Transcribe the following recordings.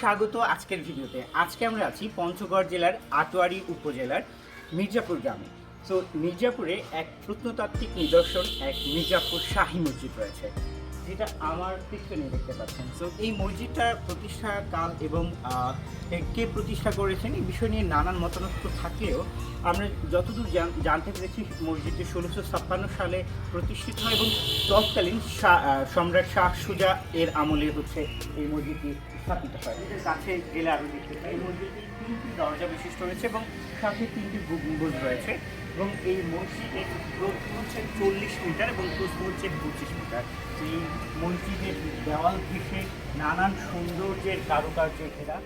স্বাগত আজকের ভিডিওতে। আজকে আমরা আছি পঞ্চগড় জেলার আটোয়ারি উপজেলার মির্জাপুর গ্রামে। তো মির্জাপুরে এক প্রত্নতাত্ত্বিক নিদর্শন, এক মির্জাপুর শাহী মসজিদ রয়েছে। যেটা আমার পিছনে দেখতে পাচ্ছেন। তো এই মসজিদটার প্রতিষ্ঠা কাল এবং কে প্রতিষ্ঠা করেছেন এই বিষয় নিয়ে নানান মতানৈক্য থাকলেও আমরা যতদূর জানতে পেরেছি মসজিদটি ষোলোশো ছাপ্পান্ন সালে প্রতিষ্ঠিত হয় এবং তৎকালীন সম্রাট শাহ সুজা এর আমলে হচ্ছে এই মসজিদটি স্থাপিত হয়। এদের কাছে গেলে আরও দেখতে পাই, এই মসজিদটি তিনটি দরজা বিশিষ্ট রয়েছে এবং সাথে তিনটি গম্বুজ রয়েছে। এবং এই মসজিদের দৈর্ঘ্য হচ্ছে চল্লিশ মিটার এবং প্রস্থ হচ্ছে পঁচিশ মিটার। এই মসজিদের দেওয়াল ঘেঁষে নানান সৌন্দর্যের কারুকার্য ঘেরা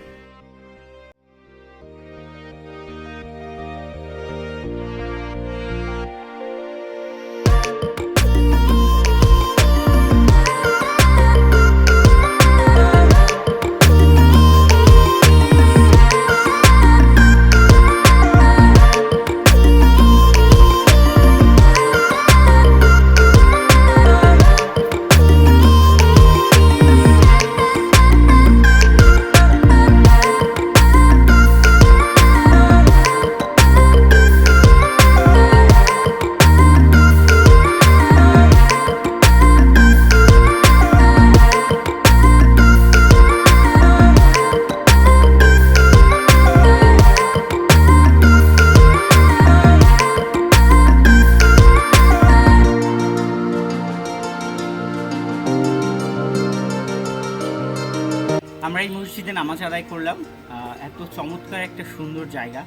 আমরা এই মসজিদে নামাজ আদায় করলাম। এত চমৎকার একটা সুন্দর জায়গা।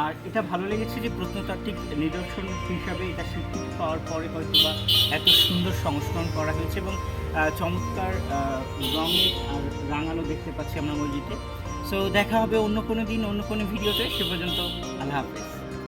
আর এটা ভালো লেগেছে যে প্রত্নতাত্ত্বিক নিদর্শন হিসাবে এটা স্বীকৃতি পাওয়ার পরে হয়তো বা এত সুন্দর সংস্করণ করা হয়েছে এবং চমৎকার রঙের আর রাঙালো দেখতে পাচ্ছি আমরা মসজিদে। সো দেখা হবে অন্য কোনো দিন, অন্য কোনো ভিডিওতে। সে পর্যন্ত আল্লাহ হাফেজ।